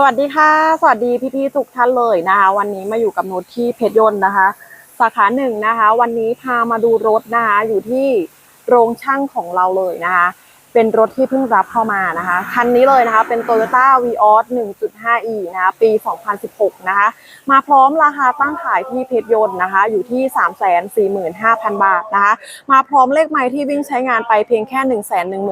สวัสดีค่ะ สวัสดีพี่ๆทุกท่านเลยนะคะ วันนี้มาอยู่กับนุชที่เพชรยนต์นะคะ สาขาหนึ่งนะคะ วันนี้พามาดูรถนะคะอยู่ที่โรงช่างของเราเลยนะคะ เป็นรถที่เพิ่งรับเข้ามานะคะ คันนี้เลยนะคะ เป็น Toyota Vios 1.5e นะคะปี 2016 นะคะ มาพร้อมราคาตั้งขายที่เพชรยนต์นะคะ อยู่ที่ 345,000 บาทนะคะ มาพร้อมเลขไม้ที่วิ่งใช้งานไปเพียงแค่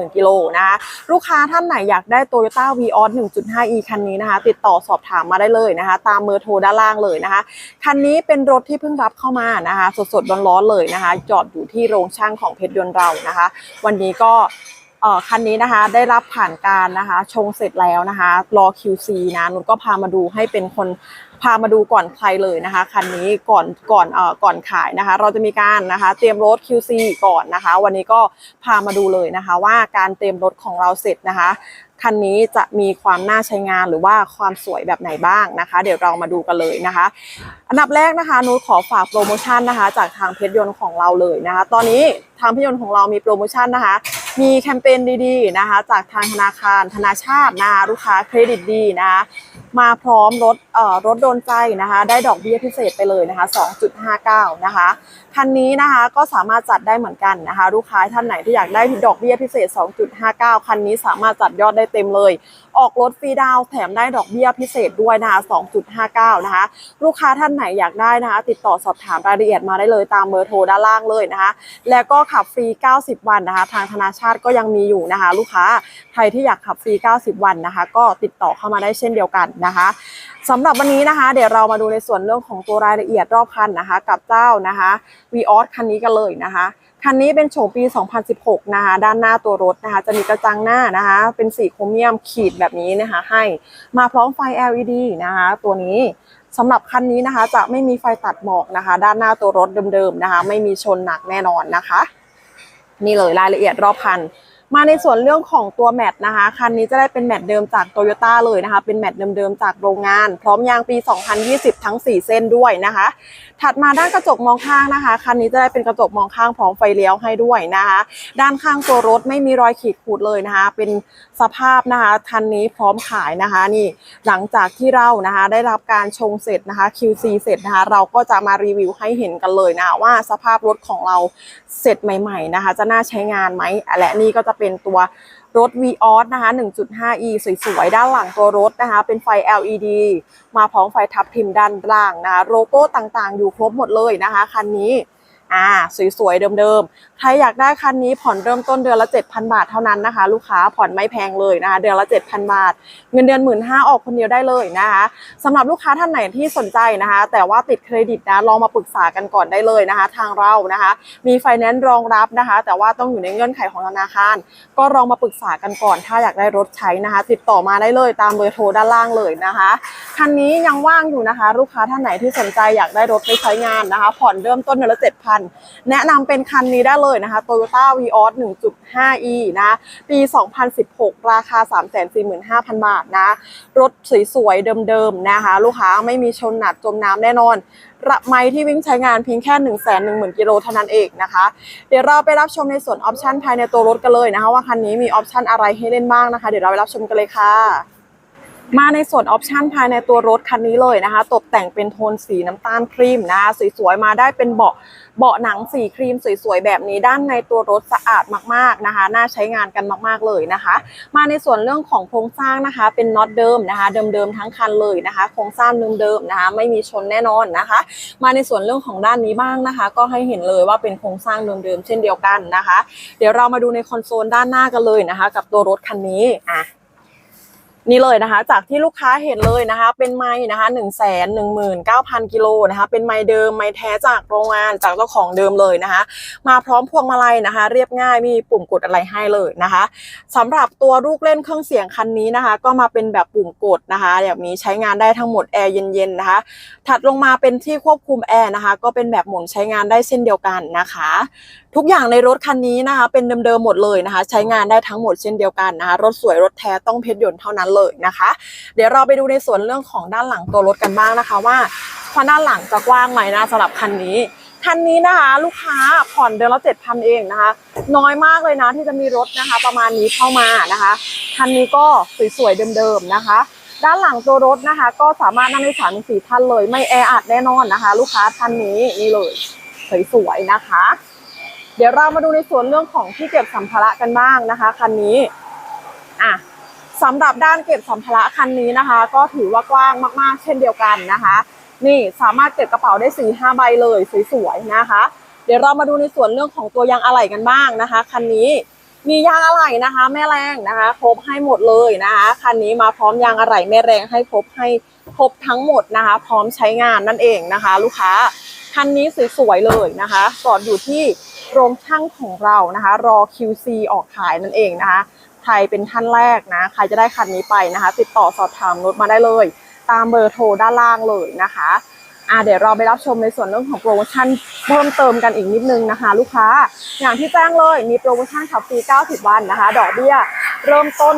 110,000 กิโลนะคะ ลูกค้าท่านไหนอยากได้ Toyota Vios 1.5e คันนี้นะคะ ติดต่อสอบถามมาได้เลยนะคะ ตามเบอร์โทรด้านล่างเลยนะคะ คันนี้เป็นรถที่เพิ่งรับเข้ามานะคะ สดๆร้อนๆเลยนะคะ จอดอยู่ที่โรงช่างของเพชรยนต์เรานะคะ วันนี้ก็ คันนี้นะคะได้รับผ่านการนะคะชงเสร็จแล้วนะคะรอ QC นะนุชก็พามาดูให้เป็นคนพามาดูก่อนใครเลยนะคะคันนี้ก่อนก่อนเอ่อก่อนขายนะคะ เราจะมีการนะคะเตรียมรถ QC ก่อนนะคะ วันนี้ก็พามาดูเลยนะคะ ว่าการเตรียมรถของเราเสร็จนะคะคันนี้จะมีความน่าใช้งานหรือว่าความสวยแบบไหนบ้างนะคะ เดี๋ยวเรามาดูกันเลยนะคะ อันดับแรกนะคะนุชขอฝากโปรโมชั่นนะคะ จากทางเพชรยนต์ของเราเลยนะคะ ตอนนี้ทางเพชรยนต์ของเรามีโปรโมชั่นนะคะ มีแคมเปญดีๆนะคะ จากทางธนาคารธนาชาตินะลูกค้าเครดิตดีนะคะมาพร้อมรถเอ่อรถโดนใจนะคะ ได้ดอกเบี้ยพิเศษไปเลยนะคะ 2.59 นะคะ คันนี้นะคะก็สามารถจัดได้เหมือนกันนะคะ ลูกค้าท่านไหนที่อยากได้ดอกเบี้ยพิเศษ 2.59 คันนี้สามารถจัดยอดได้เต็มเลย ออกรถฟรีดาวแถมได้ดอกเบี้ยพิเศษด้วยนะคะ 2.59 นะคะ ลูกค้าท่านไหนอยากได้นะคะ ติดต่อสอบถามรายละเอียดมาได้เลยตามเบอร์โทรด้านล่างเลยนะคะ แล้วก็ขับฟรี 90 วันนะคะ ทางธนาชาติก็ยังมีอยู่นะคะ ลูกค้าใครที่อยากขับฟรี 90 วันนะคะ ก็ติดต่อเข้ามาได้เช่นเดียวกันนะคะสำหรับวันนี้นะคะ เดี๋ยวเรามาดูในส่วนเรื่องของตัวรายละเอียดรอบคันนะคะ กับเจ้านะคะวีออสคันนี้กันเลยนะคะ คันนี้เป็นโฉมปี 2016 นะคะ ด้านหน้าตัวรถนะคะ จะมีกระจังหน้านะคะ เป็นสีโครเมียมขีดแบบนี้นะคะ ให้มาพร้อมไฟ LED นะคะ ตัวนี้สำหรับคันนี้นะคะ จะไม่มีไฟตัดหมอกนะคะ ด้านหน้าตัวรถเดิมๆนะคะ ไม่มีชนหนักแน่นอนนะคะ นี่เลยรายละเอียดรอบคัน มาในส่วนเรื่องของตัวแมตต์นะคะ คันนี้จะได้เป็นแมตต์เดิมจากโตโยต้าเลยนะคะ เป็นแมตต์เดิมๆจากโรงงาน พร้อมยางปี 2020 ทั้ง 4 เส้นด้วยนะคะ ถัดมาด้านกระจกมองข้างนะคะ คันนี้จะได้เป็นกระจกมองข้างพร้อมไฟเลี้ยวให้ด้วยนะคะ ด้านข้างตัวรถไม่มีรอยขีดข่ดเลยนะคะ เป็นสภาพนะคะคันนี้พร้อมขายนะคะนี่หลังจากที่เรานะคะ ได้รับการชงเสร็จนะคะ QC เสร็จนะคะ เราก็จะมารีวิวให้เห็นกันเลยนะว่าสภาพรถของเราเสร็จใหม่ ๆนะคะ จะน่าใช้งานไหมและนี่ก็จะเป็นตัวรถ v ีออสนะคะ 1.5e สวยๆ ด้านหลังตัวรถนะคะ เป็นไฟ LED มาพร้อมไฟทับทิมด้านล่างนะคะ โลโก้ต่างๆ อยู่ครบหมดเลยนะคะ คันนี้ อ่า สวยๆ เดิมๆใครอยากได้คันนี้ผ่อนเริ่มต้นเดือนละ 7,000 บาทเท่านั้นนะคะ ลูกค้าผ่อนไม่แพงเลยนะคะเดือนละ 7,000 บาท เงินเดือน1 5ื่นห้าออกคนเดียวได้เลยนะคะสำหรับลูกค้าท่านไหนที่สนใจนะคะ แต่ว่าติดเครดิตนะลองมาปรึกษากันก่อนได้เลยนะคะ ทางเรานะคะ มีไฟแนนซ์รองรับนะคะ แต่ว่าต้องอยู่ในเงื่อนไขของธนาคาร ก็ลองมาปรึกษากันก่อน ถ้าอยากได้รถใช้นะคะ ติดต่อมาได้เลยตามเบอร์โทรด้านล่างเลยนะคะคันนี้ยังว่างอยู่นะคะ ลูกค้าท่านไหนที่สนใจอยากได้รถไปใช้งานนะคะ ผ่อนเริ่มต้นเดือนละ7,000แนะนำเป็นคันนี้ได้เลยนะคะ Toyota Vios 1.5e นะ ปี 2016 ราคา 345,000 บาทนะ รถสวยๆ เดิมๆ นะคะ ลูกค้าไม่มีชนหนักจมน้ำแน่นอนระไมที่วิ่งใช้งานเพียงแค่ 1 1 0 0 0 0กิโลเท่านั้นเองนะคะ เดี๋ยวเราไปรับชมในส่วนออปชันภายในตัวรถกันเลยนะคะ ว่าคันนี้มีออปชันอะไรให้เล่นบ้างนะคะ เดี๋ยวเราไปรับชมกันเลยค่ะ มาในส่วนออปชันภายในตัวรถคันนี้เลยนะคะ ตกแต่งเป็นโทนสีน้ำตาลครีมนะคะสวยๆ มาได้เป็นเบาะเบาะหนังสีครีมสวยๆ แบบนี้ด้านในตัวรถสะอาดมากๆนะคะ น่าใช้งานกันมากๆเลยนะคะ มาในส่วนเรื่องของโครงสร้างนะคะ เป็นน็อตเดิมนะคะ เดิมๆทั้งคันเลยนะคะ โครงสร้างเดิมๆนะคะ ไม่มีชนแน่นอนนะคะ มาในส่วนเรื่องของด้านนี้บ้างนะคะ ก็ให้เห็นเลยว่าเป็นโครงสร้างเดิมๆเช่นเดียวกันนะคะ เดี๋ยวเรามาดูในคอนโซลด้านหน้ากันเลยนะคะ กับตัวรถคันนี้อะ นี่เลยนะคะ จากที่ลูกค้าเห็นเลยนะคะ เป็นไม้นะคะหนึ่งแสนหนึ่งหมื่นเก้าพันกิโลนะคะ เป็นไม้เดิมไม้แท้จากโรงงานจากเจ้าของเดิมเลยนะคะ มาพร้อมพวงมาลัยนะคะ เรียบง่ายมีปุ่มกดอะไรให้เลยนะคะสำหรับตัวลูกเล่นเครื่องเสียงคันนี้นะคะ ก็มาเป็นแบบปุ่มกดนะคะแบบนี้ใช้งานได้ทั้งหมดแอร์เย็นๆนะคะ ถัดลงมาเป็นที่ควบคุมแอร์นะคะ ก็เป็นแบบหมุนใช้งานได้เช่นเดียวกันนะคะ ทุกอย่างในรถคันนี้นะคะ เป็นเดิมๆหมดเลยนะคะ ใช้งานได้ทั้งหมดเช่นเดียวกันนะคะ รถสวยรถแท้ต้องเพชรยนต์เท่านั้นเลยนะคะ เดี๋ยวเราไปดูในส่วนเรื่องของด้านหลังตัวรถกันบ้างนะคะว่าความด้านหลังจะกว้างไหมนะสำหรับคันนี้คันนี้นะคะ ลูกค้าผ่อนเดือนละเจ็ดพันเองนะคะ น้อยมากเลยนะที่จะมีรถนะคะ ประมาณนี้เข้ามานะคะคันนี้ก็สวยๆเดิมๆนะคะ ด้านหลังตัวรถนะคะ ก็สามารถนั่งได้สามสี่ท่านเลย ไม่แออัดแน่นอนนะคะ ลูกค้าท่านนี้นี่เลยสวยๆนะคะ เดี๋ยวเรามาดูในส่วนเรื่องของที่เก็บสัมภาระกันบ้างนะคะคันนี้อะ สำหรับด้านเก็บสัมภาระคันนี้นะคะ ก็ถือว่ากว้างมากๆ เช่นเดียวกันนะคะ นี่สามารถเก็บกระเป๋าได้สี่ห้าใบเลยสวยๆนะคะ เดี๋ยวเรามาดูในส่วนเรื่องของตัวยางอะไหล่กันบ้างนะคะคันนี้มียางอะไหล่นะคะ แม่แรงนะคะครบให้หมดเลยนะคะคันนี้มาพร้อมยางอะไหล่แม่แรงให้ครบให้ครบทั้งหมดนะคะ พร้อมใช้งานนั่นเองนะคะ ลูกค้าคันนี้สวยๆเลยนะคะจอดอยู่ที่ โรงช่างของเรานะคะ รอ QC ออกขายนั่นเองนะคะใครเป็นท่านแรกนะ ใครจะได้คันนี้ไปนะคะ ติดต่อสอบถามรถมาได้เลย ตามเบอร์โทรด้านล่างเลยนะคะอ่าเดี๋ยวเราไปรับชมในส่วนเรื่องของโปรโมชั่นเพิ่มเติมกันอีกนิดนึงนะคะ ลูกค้า อย่างที่แจ้งเลยมีโปรโมชั่นขับฟรี 90 วันนะคะ ดอกเบี้ยเริ่มต้น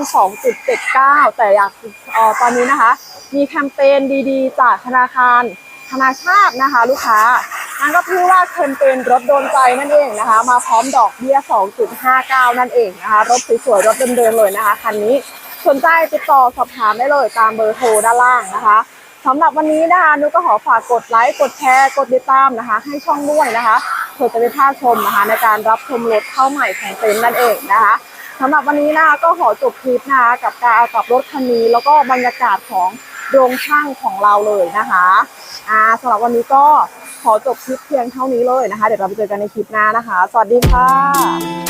2.79 แต่อยากออตอนนี้นะคะ มีแคมเปญดีๆ จากธนาคารธนาชาตินะคะ ลูกค้า นั่นก็คือว่าแคมเปญรถโดนใจนั่นเองนะคะ มาพร้อมดอกเบี้ย 2.59 นั่นเองนะคะรถสวยๆรถเดิมๆเลยนะคะคันนี้สนใจติดต่อสอบถามได้เลยตามเบอร์โทรด้านล่างนะคะสำหรับวันนี้นะคะนุก็ขอฝากกดไลค์กดแชร์กดติดตามนะคะ ให้ช่องด้วยนะคะเพื่อจะได้พลาดชมนะคะในการรับชมรถเข้าใหม่ของเต็นนั่นเองนะคะสำหรับวันนี้นะคะก็ขอจบคลิปนะคะกับการกับรถคันนี้แล้วก็บรรยากาศของ โรงช่างของเราเลยนะคะอ่าสำหรับวันนี้ก็ขอจบคลิปเพียงเท่านี้เลยนะคะ เดี๋ยวเราไปเจอกันในคลิปหน้านะคะ สวัสดีค่ะ